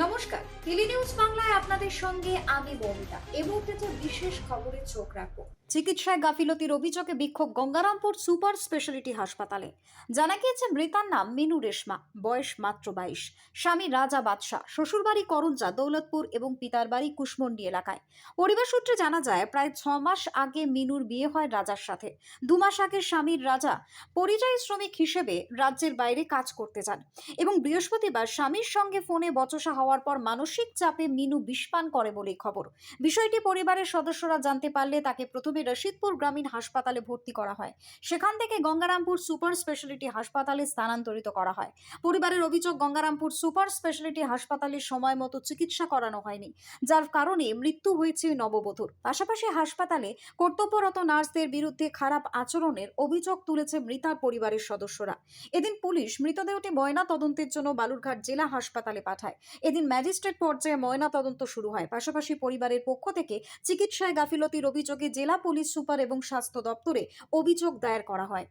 নমস্কার। Tele news বাংলায় আপনাদের সঙ্গে আমি মমিতা এবং মুহূর্তে বিশেষ খবরে চোখ রাখব চিকিৎসায় গাফিলতির অভিযোগে বিক্ষোভ গঙ্গারামপুর সুপার স্পেশালিটি হাসপাতালে। জানা গিয়েছে, মৃতার নাম মিনু রেশমা, বয়স মাত্র বাইশ। স্বামী রাজা বাদশাহ, শ্বশুরবাড়ি করঞ্জা, দৌলতপুর এবং পিতার বাড়ি কুশমন্ডি এলাকায়। পরিবার সূত্রে জানা যায়, প্রায় ছ মাস আগে মিনুর বিয়ে হয় রাজার সাথে। দু মাস আগে স্বামীর রাজা পরিযায়ী শ্রমিক হিসেবে রাজ্যের বাইরে কাজ করতে যান এবং বৃহস্পতিবার স্বামীর সঙ্গে ফোনে বচসা হওয়ার পর মানসিক চাপে মিনু বিষপান করে বলে খবর। বিষয়টি পরিবারের সদস্যরা জানতে পারলে তাকে প্রথমে রশিদপুর গ্রামীণ হাসপাতালে ভর্তি করা হয়। সেখান থেকে গঙ্গারামপুর সুপার স্পেশালিটি হাসপাতালে স্থানান্তরিত করা হয়। পরিবারের অভিযোগ, গঙ্গারামপুর সুপার স্পেশালিটি হাসপাতালে সময় মতো চিকিৎসা করানো হয়নি, যার কারণে মৃত্যু হয়েছে নববধূর। পাশাপাশি হাসপাতালে কর্তব্যরত নার্সদের বিরুদ্ধে খারাপ আচরণের অভিযোগ তুলেছে মৃতার পরিবারের সদস্যরা। এদিন পুলিশ মৃতদেহটি ময়না তদন্তের জন্য বালুরঘাট জেলা হাসপাতালে পাঠায়। এদিন ম্যাজিস্ট্রেট পর্যায়ে ময়না তদন্ত শুরু হয়। পাশাপাশি পরিবারের পক্ষ থেকে চিকিৎসায় গাফিলতির অভিযোগে জেলা পুলিশ সুপার এবং স্বাস্থ্য দপ্তরে অভিযোগ দায়ের করা হয়।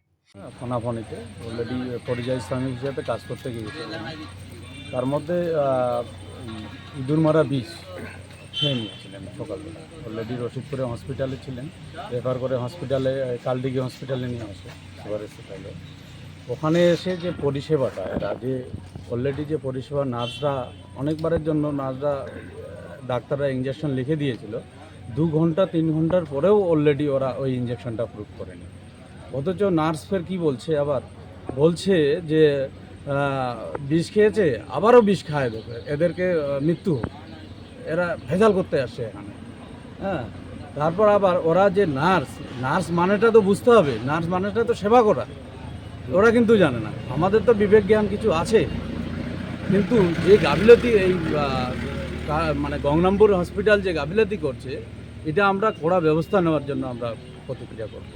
ফোনাফোনিতে অলরেডি পরিযায়ী শ্রমিক হিসেবে কাজ করতে গিয়েছিলেন তার মধ্যে ইঁদুর মারা বিষ খেয়ে নিয়েছিলেন সকালবেলা। অলরেডি রশিদপুরে হসপিটালে ছিলেন। রেফার করে হসপিটালে কালদিঘি হসপিটালে নিয়ে আসে, সুপার হসপিটালে ওখানে এসে যে পরিষেবাটা, এরা যে অলরেডি যে পরিষেবা নার্সরা অনেকবারের জন্য নার্সরা ডাক্তাররা ইঞ্জেকশন লিখে দিয়েছিল দু ঘণ্টা, তিন ঘণ্টার পরেও অলরেডি ওরা ওই ইঞ্জেকশনটা প্রুভ করেনি। অথচ নার্স ফের কী বলছে আবার? বলছে যে বিষ খেয়েছে, আবারও বিষ খায় দেবে এদেরকে মৃত্যু। এরা ভেজাল করতে আসছে এখানে। হ্যাঁ? তারপর আবার ওরা যে নার্স নার্স মানেটা তো বুঝতে হবে। নার্স মানেটা তো সেবা করা। ওরা কিন্তু জানে না। আমাদের তো বিবেক জ্ঞান কিছু আছে। কিন্তু যে গাফিলতি এই মানে গঙ্গনামপুর হসপিটাল যে গাফিলাতি করছে, এটা আমরা কড়া ব্যবস্থা নেওয়ার জন্য আমরা প্রতিক্রিয়া করব।